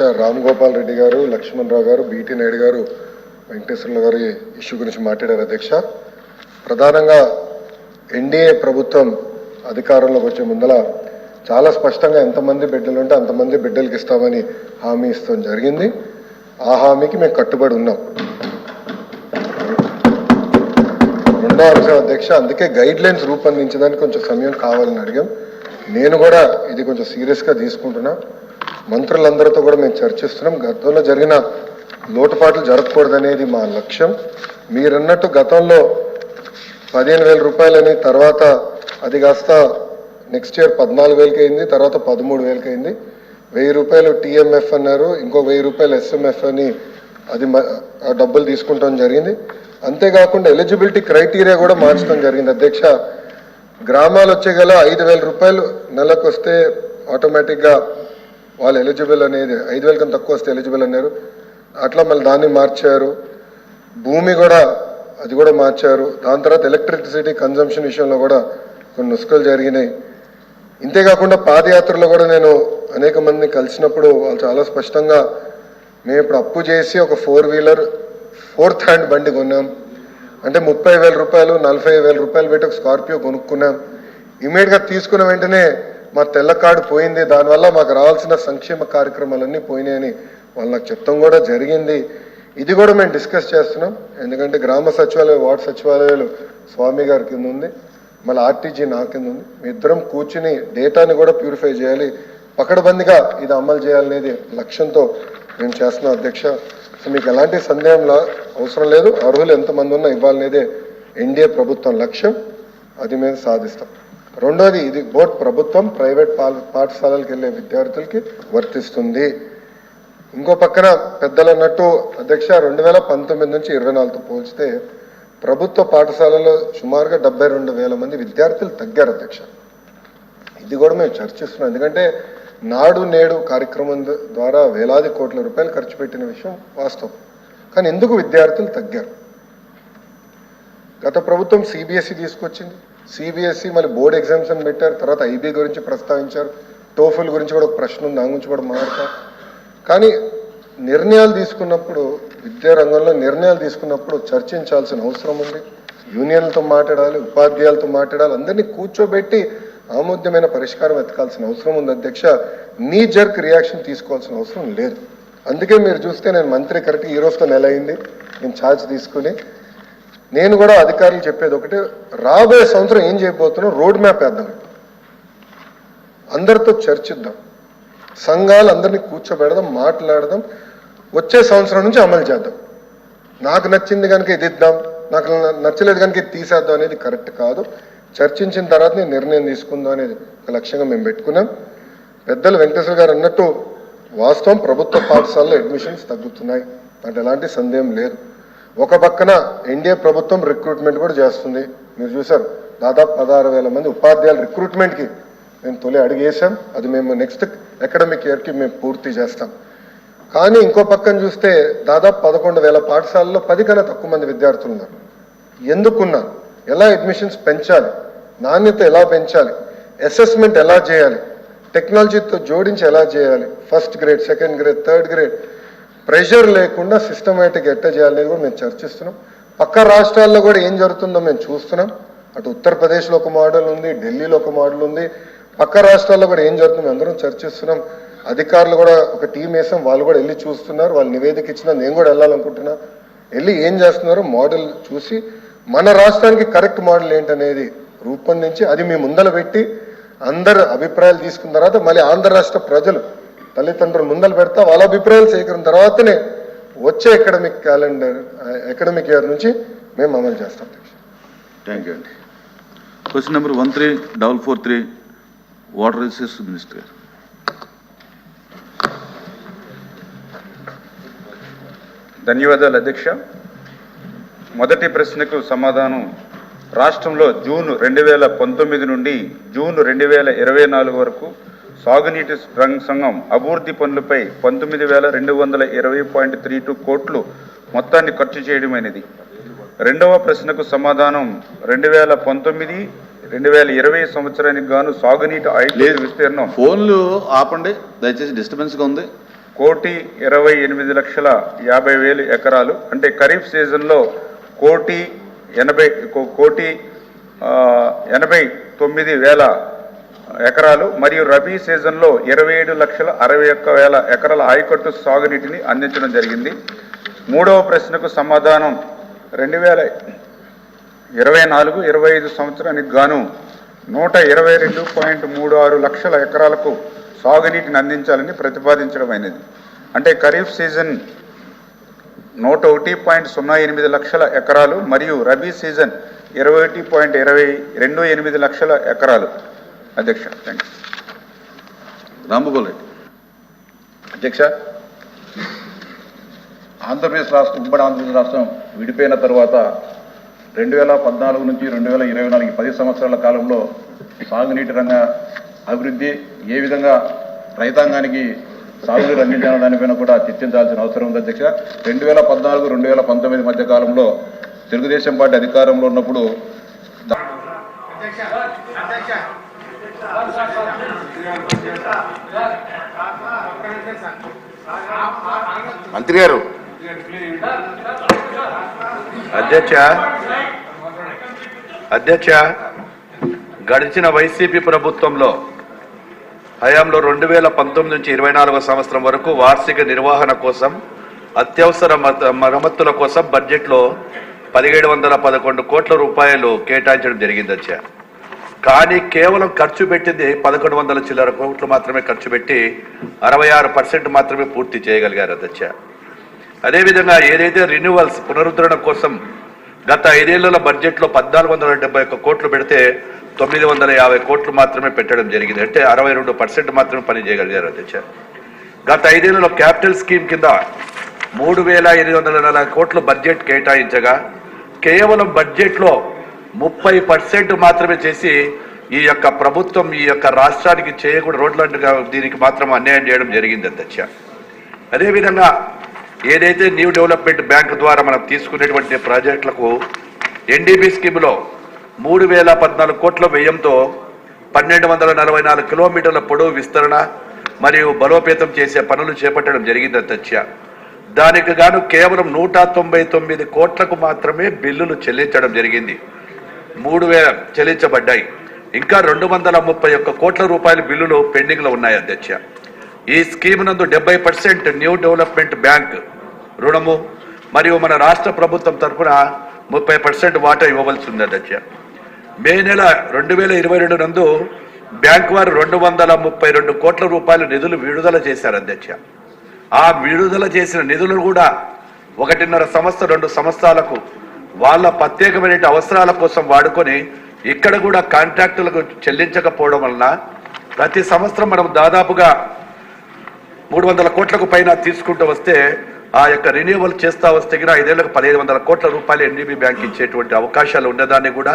అధ్యక్ష రామ్ గోపాల్ రెడ్డి గారు లక్ష్మణ్ రావు గారు బీటీ నాయుడు గారు వెంకటేశ్వర్లు గారు ఇష్యూ గురించి మాట్లాడారు అధ్యక్ష. ప్రధానంగా ఎన్డీఏ ప్రభుత్వం అధికారంలోకి వచ్చే ముందల చాలా స్పష్టంగా ఎంతమంది బిడ్డలు ఉంటే అంతమంది బిడ్డలకి ఇస్తామని హామీ ఇస్తాం జరిగింది. ఆ హామీకి మేము కట్టుబడి ఉన్నాం. రెండో అంశం అధ్యక్ష అందుకే గైడ్ లైన్స్ రూపొందించడానికి కొంచెం సమయం కావాలని అడిగాం. నేను కూడా ఇది కొంచెం సీరియస్గా తీసుకుంటున్నా. మంత్రులందరితో కూడా మేము చర్చిస్తున్నాం. గతంలో జరిగిన లోటుపాట్లు జరగకూడదనేది మా లక్ష్యం. మీరన్నట్టు గతంలో పదిహేను వేల రూపాయలని తర్వాత అది కాస్త నెక్స్ట్ ఇయర్ పద్నాలుగు వేలకి అయింది తర్వాత పదమూడు వేలకి అయింది. వెయ్యి రూపాయలు టీఎంఎఫ్ అన్నారు ఇంకో వెయ్యి రూపాయలు ఎస్ఎంఎఫ్ అని అది ఆ డబ్బులు తీసుకుంటాం జరిగింది. అంతేకాకుండా ఎలిజిబిలిటీ క్రైటీరియా కూడా మార్చడం జరిగింది. అధ్యక్ష గ్రామాలు వచ్చే గల ఐదు వేల రూపాయలు నెలకు వస్తే ఆటోమేటిక్గా వాళ్ళు ఎలిజిబుల్ అనేది ఐదు వేల కన్నా తక్కువ వస్తే ఎలిజిబుల్ అన్నారు. అట్లా మళ్ళీ దాన్ని మార్చారు. భూమి కూడా అది కూడా మార్చారు. దాని తర్వాత ఎలక్ట్రిసిటీ కన్జంప్షన్ విషయంలో కూడా కొన్ని నుసుకలు జరిగినాయి. ఇంతేకాకుండా పాదయాత్రలో కూడా నేను అనేక మందిని కలిసినప్పుడు వాళ్ళు చాలా స్పష్టంగా మేము ఇప్పుడు అప్పు చేసి ఒక ఫోర్ వీలర్ ఫోర్త్ హ్యాండ్ బండి కొన్నాం. అంటే ముప్పై వేల రూపాయలు నలభై వేల రూపాయలు పెట్టి ఒక స్కార్పియో కొనుక్కున్నాం. ఇమీడియట్గా తీసుకున్న వెంటనే మా తెల్ల కార్డు పోయింది దానివల్ల మాకు రావాల్సిన సంక్షేమ కార్యక్రమాలన్నీ పోయినాయని వాళ్ళు నాకు చెప్తాం కూడా జరిగింది. ఇది కూడా మేము డిస్కస్ చేస్తున్నాం. ఎందుకంటే గ్రామ సచివాలయం వార్డు సచివాలయాలు స్వామి గారి కింద ఉంది మళ్ళీ ఆర్టీజీ నా కింద ఉంది. మీ ఇద్దరం కూర్చుని డేటాని కూడా ప్యూరిఫై చేయాలి. పకడబందిగా ఇది అమలు చేయాలనేది లక్ష్యంతో మేము చేస్తున్నాం అధ్యక్ష. సో మీకు ఎలాంటి సందేహం లా- అవసరం లేదు. అర్హులు ఎంతమంది ఉన్నా ఇవ్వాలనేదే ఎన్డీఏ ప్రభుత్వం లక్ష్యం. అది మేము సాధిస్తాం. రెండోది ఇది బోర్డ్ ప్రభుత్వం ప్రైవేట్ పాఠశాలలకు వెళ్ళే విద్యార్థులకి వర్తిస్తుంది. ఇంకో పక్కన పెద్దలు అన్నట్టు అధ్యక్ష రెండు వేల పంతొమ్మిది నుంచి ఇరవై నాలుగుతో పోల్చితే ప్రభుత్వ పాఠశాలలో సుమారుగా డెబ్బై రెండు వేల మంది విద్యార్థులు తగ్గారు అధ్యక్ష. ఇది కూడా మేము చర్చిస్తున్నాం. ఎందుకంటే నాడు నేడు కార్యక్రమం ద్వారా వేలాది కోట్ల రూపాయలు ఖర్చు పెట్టిన విషయం వాస్తవం. కానీ ఎందుకు విద్యార్థులు తగ్గారు? గత ప్రభుత్వం సిబిఎస్ఈ తీసుకొచ్చింది. సిబిఎస్ఈ మళ్ళీ బోర్డ్ ఎగ్జామ్స్ అని పెట్టారు. తర్వాత ఐబీ గురించి ప్రస్తావించారు. టోఫుల్ గురించి కూడా ఒక ప్రశ్న ఉంది. దాని గురించి కూడా మాట్లాడతాం కానీ నిర్ణయాలు తీసుకున్నప్పుడు విద్యా రంగంలో నిర్ణయాలు తీసుకున్నప్పుడు చర్చించాల్సిన అవసరం ఉంది. యూనియన్లతో మాట్లాడాలి ఉపాధ్యాయులతో మాట్లాడాలి. అందరినీ కూర్చోబెట్టి ఆమోద్యమైన పరిష్కారం వెతకాల్సిన అవసరం ఉంది. అధ్యక్ష నీ జర్క్ రియాక్షన్ తీసుకోవాల్సిన అవసరం లేదు. అందుకే మీరు చూస్తే నేను మంత్రి కరెక్ట్ ఈ రోజుతో నెల అయింది. నేను ఛార్జ్ తీసుకుని నేను కూడా అధికారులు చెప్పేది ఒకటి రాబోయే సంవత్సరం ఏం చేయబోతున్నాం? రోడ్ మ్యాప్ వేద్దాం. అందరితో చర్చిద్దాం. సంఘాలు అందరినీ కూర్చోబెడదాం మాట్లాడదాం. వచ్చే సంవత్సరం నుంచి అమలు చేద్దాం. నాకు నచ్చింది కనుక ఇది ఇద్దాం నాకు నచ్చలేదు కనుక ఇది తీసేద్దాం అనేది కరెక్ట్ కాదు. చర్చించిన తర్వాత నేను నిర్ణయం తీసుకుందాం అనేది ఒక లక్ష్యంగా మేము పెట్టుకున్నాం. పెద్దలు వెంకటేశ్వర గారు అన్నట్టు వాస్తవం ప్రభుత్వ పాఠశాలలో అడ్మిషన్స్ తగ్గుతున్నాయి. అంటే ఎలాంటి సందేహం లేదు. ఒక పక్కన ఎన్డీఏ ప్రభుత్వం రిక్రూట్మెంట్ కూడా చేస్తుంది. మీరు చూసారు దాదాపు పదహారు వేల మంది ఉపాధ్యాయుల రిక్రూట్మెంట్కి మేము తొలి అడిగేసాం అది మేము నెక్స్ట్ అకాడమిక్ ఇయర్కి మేము పూర్తి చేస్తాం. కానీ ఇంకో పక్కన చూస్తే దాదాపు పదకొండు వేల పాఠశాలలో పది కన్నా తక్కువ మంది విద్యార్థులు ఉన్నారు. ఎందుకున్నారు ఎలా అడ్మిషన్స్ పెంచాలి? నాణ్యత ఎలా పెంచాలి? అసెస్మెంట్ ఎలా చేయాలి? టెక్నాలజీతో జోడించి ఎలా చేయాలి? First grade second grade third grade pressure లేకుండా సిస్టమేటిక్ ఎట్ట చేయాలనేది కూడా మేము చర్చిస్తున్నాం. పక్క రాష్ట్రాల్లో కూడా ఏం జరుగుతుందో మేము చూస్తున్నాం. అటు ఉత్తరప్రదేశ్లో ఒక మోడల్ ఉంది ఢిల్లీలో ఒక మోడల్ ఉంది. పక్క రాష్ట్రాల్లో కూడా ఏం జరుగుతుందో అందరం చర్చిస్తున్నాం. అధికారులు కూడా ఒక టీం వేసాం వాళ్ళు కూడా వెళ్ళి చూస్తున్నారు. వాళ్ళు నివేదిక ఇచ్చినా నేను కూడా వెళ్ళాలనుకుంటున్నా. వెళ్ళి ఏం చేస్తున్నారో మోడల్ చూసి మన రాష్ట్రానికి కరెక్ట్ మోడల్ ఏంటనేది రూపొందించి అది మీ ముందల పెట్టి అందరు అభిప్రాయాలు తీసుకున్న తర్వాత మళ్ళీ ఆంధ్ర రాష్ట్ర ప్రజలు తల్లిదండ్రులు ముందలు పెడతా వాళ్ళ అభిప్రాయాలు సేకరిన తర్వాతనే వచ్చే అకాడమిక్ క్యాలెండర్ అకాడమిక్ ఇయర్ నుంచి మేము అమలు చేస్తాం థ్యాంక్ యూ అండి question number one three double four three water resource minister ధన్యవాదాలు అధ్యక్ష. మొదటి ప్రశ్నకు సమాధానం. రాష్ట్రంలో జూన్ రెండు వేల పంతొమ్మిది నుండి జూన్ రెండు వేల ఇరవై నాలుగు వరకు సాగునీటి రంగ సంఘం అభివృద్ధి పనులపై పంతొమ్మిది వేల రెండు వందల ఇరవై పాయింట్ త్రీ టూ కోట్లు మొత్తాన్ని ఖర్చు చేయడమైనది. రెండవ ప్రశ్నకు సమాధానం రెండు వేల పంతొమ్మిది రెండు వేల ఇరవై సంవత్సరానికి గాను సాగునీటి ఐదు విస్తీర్ణం. ఫోన్లు ఆపండి దయచేసి డిస్టర్బెన్స్గా ఉంది. కోటి ఇరవై ఎనిమిది లక్షల యాభై వేలు ఎకరాలు అంటే ఖరీఫ్ సీజన్లో కోటి ఎనభై కోటి ఎనభై తొమ్మిది వేల ఎకరాలు మరియు రబీ సీజన్లో ఇరవై ఏడు లక్షల అరవై ఒక్క వేల ఎకరాల ఆయకట్టు సాగునీటిని అందించడం జరిగింది. మూడవ ప్రశ్నకు సమాధానం రెండు వేల ఇరవై నాలుగు ఇరవై ఐదు సంవత్సరానికి గాను నూట ఇరవై రెండు పాయింట్ మూడు ఆరు లక్షల ఎకరాలకు సాగునీటిని అందించాలని ప్రతిపాదించడమైనది అంటే ఖరీఫ్ సీజన్ నూట ఒకటి పాయింట్ సున్నా ఎనిమిది లక్షల ఎకరాలు మరియు రబీ సీజన్ ఇరవై ఒకటి పాయింట్ ఇరవై రెండు ఎనిమిది లక్షల ఎకరాలు. అధ్యక్ష థ్యాంక్ యూ రెడ్డి అధ్యక్ష ఆంధ్రప్రదేశ్ రాష్ట్రం ఉమ్మడి ఆంధ్రప్రదేశ్ రాష్ట్రం విడిపోయిన తర్వాత రెండు వేల పద్నాలుగు నుంచి రెండు వేల ఇరవై నాలుగు పది సంవత్సరాల కాలంలో సాగునీటి రంగ అభివృద్ధి ఏ విధంగా రైతాంగానికి సాగునీరు అందించాలనే దానిపైన కూడా చర్చించాల్సిన అవసరం ఉంది అధ్యక్ష. రెండు వేల పద్నాలుగు రెండు వేల పంతొమ్మిది మధ్య కాలంలో తెలుగుదేశం పార్టీ అధికారంలో ఉన్నప్పుడు మంత్రి గారు. అధ్యక్ష. అధ్యక్ష. గడిచిన వైసీపీ ప్రభుత్వంలో హయాంలో రెండు వేల పంతొమ్మిది నుంచి ఇరవై నాలుగో సంవత్సరం వరకు వార్షిక నిర్వహణ కోసం అత్యవసర మరమ్మతుల కోసం బడ్జెట్లో పదిహేడు వందల పదకొండు కోట్ల రూపాయలు కేటాయించడం జరిగింది అధ్యక్ష. కానీ కేవలం ఖర్చు పెట్టింది పదకొండు వందల చిల్లర కోట్లు మాత్రమే ఖర్చు పెట్టి అరవై ఆరు పర్సెంట్ మాత్రమే పూర్తి చేయగలిగారు అధ్యక్ష. అదేవిధంగా ఏదైతే రెన్యువల్స్ పునరుద్ధరణ కోసం గత ఐదేళ్ళ బడ్జెట్లో పద్నాలుగు వందల డెబ్బై ఒక్క కోట్లు పెడితే తొమ్మిది వందల యాభై కోట్లు మాత్రమే పెట్టడం జరిగింది. అంటే అరవై రెండు పర్సెంట్ మాత్రమే పని చేయగలిగారు అధ్యక్ష. గత ఐదేళ్ళలో క్యాపిటల్ స్కీమ్ కింద మూడు వేల ఎనిమిది వందల నలభై కోట్లు బడ్జెట్ కేటాయించగా కేవలం బడ్జెట్లో ముప్పై పర్సెంట్ మాత్రమే చేసి ఈ యొక్క ప్రభుత్వం ఈ యొక్క రాష్ట్రానికి చేయకూడదు. రోడ్లంటుగా దీనికి మాత్రం అన్యాయం చేయడం జరిగింది అధ్యక్ష అదేవిధంగా ఏదైతే న్యూ డెవలప్మెంట్ బ్యాంక్ ద్వారా మనం తీసుకునేటువంటి ప్రాజెక్టులకు ఎన్డీబీ స్కీమ్లో మూడు వేల పద్నాలుగు కోట్ల వ్యయంతో పన్నెండు వందల నలభై నాలుగు కిలోమీటర్ల పొడవు విస్తరణ మరియు బలోపేతం చేసే పనులు చేపట్టడం జరిగింది అధ్యక్ష దానికి గాను కేవలం నూట తొంభై తొమ్మిది కోట్లకు మాత్రమే బిల్లులు చెల్లించడం జరిగింది. మూడు వేల చెల్లించబడ్డాయి. ఇంకా రెండు వందల ముప్పై ఒక్క కోట్ల రూపాయల బిల్లులు పెండింగ్లో ఉన్నాయి అధ్యక్ష. ఈ స్కీమ్ నందు డెబ్బై పర్సెంట్ న్యూ డెవలప్మెంట్ బ్యాంక్ రుణము మరియు మన రాష్ట్ర ప్రభుత్వం తరఫున ముప్పై పర్సెంట్ వాటా ఇవ్వవలసి ఉంది అధ్యక్ష. మే నెల రెండు వేల ఇరవై రెండు నందు బ్యాంక్ వారు రెండు వందల ముప్పై రెండు కోట్ల రూపాయల నిధులు విడుదల చేశారు అధ్యక్ష. ఆ విడుదల చేసిన నిధులు కూడా ఒకటిన్నర సంవత్సరం రెండు సంవత్సరాలకు వాళ్ళ ప్రత్యేకమైన అవసరాల కోసం వాడుకొని ఇక్కడ కూడా కాంట్రాక్టులకు చెల్లించకపోవడం వలన ప్రతి సంవత్సరం మనం దాదాపుగా మూడు వందల కోట్లకు పైన తీసుకుంటూ వస్తే ఆ యొక్క రెన్యూవల్ చేస్తా వస్తే కూడా ఐదేళ్ళకు పదిహేను వందల కోట్ల రూపాయలు ఎన్డీబీ బ్యాంక్ ఇచ్చేటువంటి అవకాశాలు ఉన్నదాన్ని కూడా